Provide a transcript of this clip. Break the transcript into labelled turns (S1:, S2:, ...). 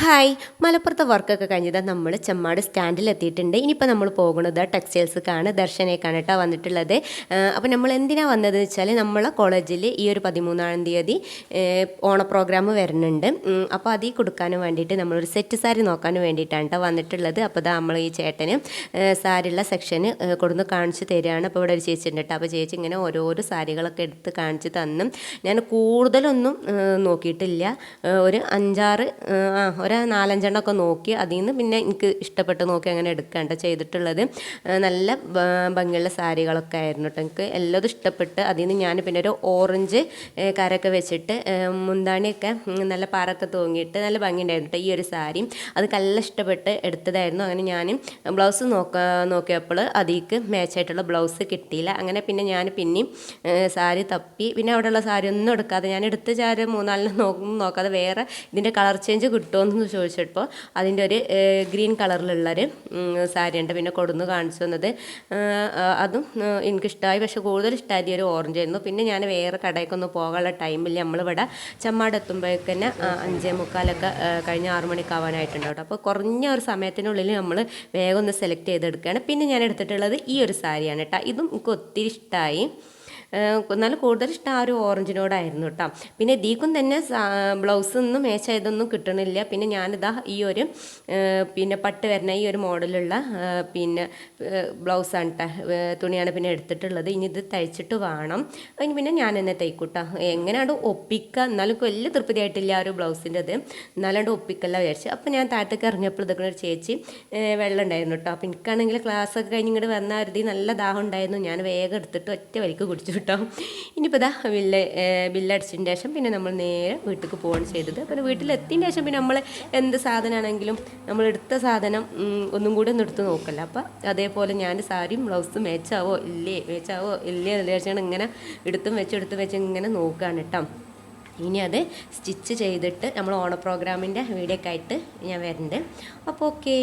S1: Hi മലപ്പുറത്തെ വർക്കൊക്കെ കഴിഞ്ഞത് നമ്മൾ ചെമ്മാട് സ്റ്റാൻഡിൽ എത്തിയിട്ടുണ്ട്. ഇനിയിപ്പോൾ നമ്മൾ പോകുന്നത് ടെക്സ്റ്റൈൽസ്ക്കാണ് ദർശനേക്കാണ് കേട്ടോ വന്നിട്ടുള്ളത്. അപ്പോൾ നമ്മൾ എന്തിനാണ് വന്നതെന്ന് വെച്ചാൽ നമ്മളെ കോളേജിൽ ഈ ഒരു പതിമൂന്നാം തീയതി ഓണ പ്രോഗ്രാം വരുന്നുണ്ട്. അപ്പോൾ അതിൽ കൊടുക്കാനും വേണ്ടിയിട്ട് നമ്മളൊരു സെറ്റ് സാരി നോക്കാനും വേണ്ടിയിട്ടാണ് കേട്ടോ വന്നിട്ടുള്ളത്. അപ്പോൾ ഇതാ നമ്മൾ ഈ ചേട്ടന് സാരിയുള്ള സെക്ഷന് കൊടുന്ന് കാണിച്ച് തരികയാണ് അപ്പോൾ ഇവിടെ ഒരു ചേച്ചി ഉണ്ട് കേട്ടോ അപ്പോൾ ചേച്ചി ഇങ്ങനെ ഓരോരോ സാരികളൊക്കെ എടുത്ത് കാണിച്ച് തന്നും. ഞാൻ കൂടുതലൊന്നും നോക്കിയിട്ടില്ല. ഒരു അഞ്ചാറ് ആ ഒരു നാലഞ്ചെണ്ണമൊക്കെ നോക്കി അതിൽ നിന്ന് പിന്നെ എനിക്ക് ഇഷ്ടപ്പെട്ട് നോക്കി അങ്ങനെ എടുക്കാണ്ട് ചെയ്തിട്ടുള്ളത്. നല്ല ഭംഗിയുള്ള സാരികളൊക്കെ ആയിരുന്നു കേട്ടോ എനിക്ക് എല്ലാതും ഇഷ്ടപ്പെട്ട് അതിൽ നിന്ന് ഞാൻ പിന്നെ ഒരു ഓറഞ്ച് കരൊക്കെ വെച്ചിട്ട് മുന്താണിയൊക്കെ നല്ല പാറൊക്കെ തൂങ്ങിയിട്ട് നല്ല ഭംഗിയുണ്ടായിരുന്നു കേട്ടോ ഈ ഒരു സാരി. അത് നല്ല ഇഷ്ടപ്പെട്ട് എടുത്തതായിരുന്നു. അങ്ങനെ ഞാൻ ബ്ലൗസ് നോക്ക നോക്കിയപ്പോൾ അതിക്ക് മാച്ചായിട്ടുള്ള ബ്ലൗസ് കിട്ടിയില്ല. അങ്ങനെ പിന്നെ ഞാൻ പിന്നെയും സാരി തപ്പി. പിന്നെ അവിടെയുള്ള സാരി ഒന്നും എടുക്കാതെ ഞാൻ എടുത്ത ചാരി മൂന്നാലിന് നോക്കും നോക്കാതെ വേറെ ഇതിന്റെ കളർ ചേഞ്ച് കിട്ടുമോ എന്ന് ചോദിച്ചപ്പോൾ അതിന്റെ ഒരു ഗ്രീൻ കളറിലുള്ളൊരു സാരി ഉണ്ട്. പിന്നെ കൊടുന്ന് കാണിച്ചു തന്നത്. അതും എനിക്കിഷ്ടമായി പക്ഷെ കൂടുതൽ ഇഷ്ടമായി ഒരു ഓറഞ്ച് ആയിരുന്നു. പിന്നെ ഞാൻ വേറെ കടയ്ക്കൊന്നും പോകാനുള്ള ടൈമിൽ നമ്മളിവിടെ ചമ്മാട് എത്തുമ്പോഴേക്ക് തന്നെ അഞ്ചേ മുക്കാലൊക്കെ കഴിഞ്ഞ് ആറു മണിക്കാവാനായിട്ടുണ്ട് അപ്പോൾ കുറഞ്ഞ ഒരു സമയത്തിനുള്ളിൽ നമ്മൾ വേഗം ഒന്ന് സെലക്ട് ചെയ്തെടുക്കുകയാണ്. പിന്നെ ഞാൻ എടുത്തിട്ടുള്ളത് ഈ ഒരു സാരിയാണ് കേട്ടോ. ഇതും എനിക്ക് ഒത്തിരി ഇഷ്ടമായി എന്നാലും കൂടുതൽ ഇഷ്ടം ആ ഒരു ഓറഞ്ചിനോടായിരുന്നു കേട്ടോ പിന്നെ ഇതിക്കും തന്നെ ബ്ലൗസ് ഒന്നും മേച്ച ഇതൊന്നും കിട്ടണില്ല. പിന്നെ ഞാനിതാ ഈ ഒരു പിന്നെ പട്ട് വരുന്ന ഈ ഒരു മോഡലുള്ള പിന്നെ ബ്ലൗസാണ് കേട്ടോ തുണിയാണ് പിന്നെ എടുത്തിട്ടുള്ളത്. ഇനി ഇത് തയ്ച്ചിട്ട് വേണം. അതിന് പിന്നെ ഞാൻ തന്നെ തയ്ക്കൂട്ടാ എങ്ങനെയാണ് ഒപ്പിക്കുക എന്നാലും വലിയ തൃപ്തിയായിട്ടില്ല ആ ഒരു ബ്ലൗസിന്റെ അത് എന്നാലാണ്ട് ഒപ്പിക്കല്ല വിചാരിച്ചു. അപ്പോൾ ഞാൻ താഴത്തേക്ക് ഇറങ്ങിയപ്പോൾ ഇതൊക്കെ ഒരു ചേച്ചി വെള്ളം ഉണ്ടായിരുന്നു കേട്ടോ അപ്പോൾ എനിക്കാണെങ്കിൽ ക്ലാസ് ഒക്കെ കഴിഞ്ഞ് ഇങ്ങോട്ട് വന്ന നല്ല ദാഹം ഉണ്ടായിരുന്നു. ഞാൻ വേഗം എടുത്തിട്ട് ഒറ്റ വലിക്ക് കുടിച്ചു കേട്ടോ. ഇനിയിപ്പോൾ ഇതാ ബില്ല് ബില്ലടിച്ചതിന് ശേഷം പിന്നെ നമ്മൾ നേരെ വീട്ടിലേക്ക് പോവുകയാണ് ചെയ്തത്. അപ്പോൾ വീട്ടിലെത്തിയതിന് ശേഷം പിന്നെ നമ്മൾ എന്ത് സാധനമാണെങ്കിലും നമ്മൾ എടുത്ത സാധനം ഒന്നും കൂടി ഒന്ന് എടുത്ത് നോക്കല്ല. അപ്പോൾ അതേപോലെ ഞാൻ സാരിയും ബ്ലൗസും മേച്ചാവോ ഇല്ലേ മേച്ചാവോ ഇല്ലേ എന്ന് വിചാരിച്ചാണ് ഇങ്ങനെ എടുത്തും വെച്ച് എടുത്തും വെച്ച് ഇങ്ങനെ നോക്കുകയാണ് കേട്ടോ. ഇനി അത് സ്റ്റിച്ച് ചെയ്തിട്ട് നമ്മൾ ഓണ പ്രോഗ്രാമിന്റെ വീഡിയോ ഒക്കെ ആയിട്ട് ഞാൻ വരുന്നുണ്ട് അപ്പോൾ ഓക്കേ.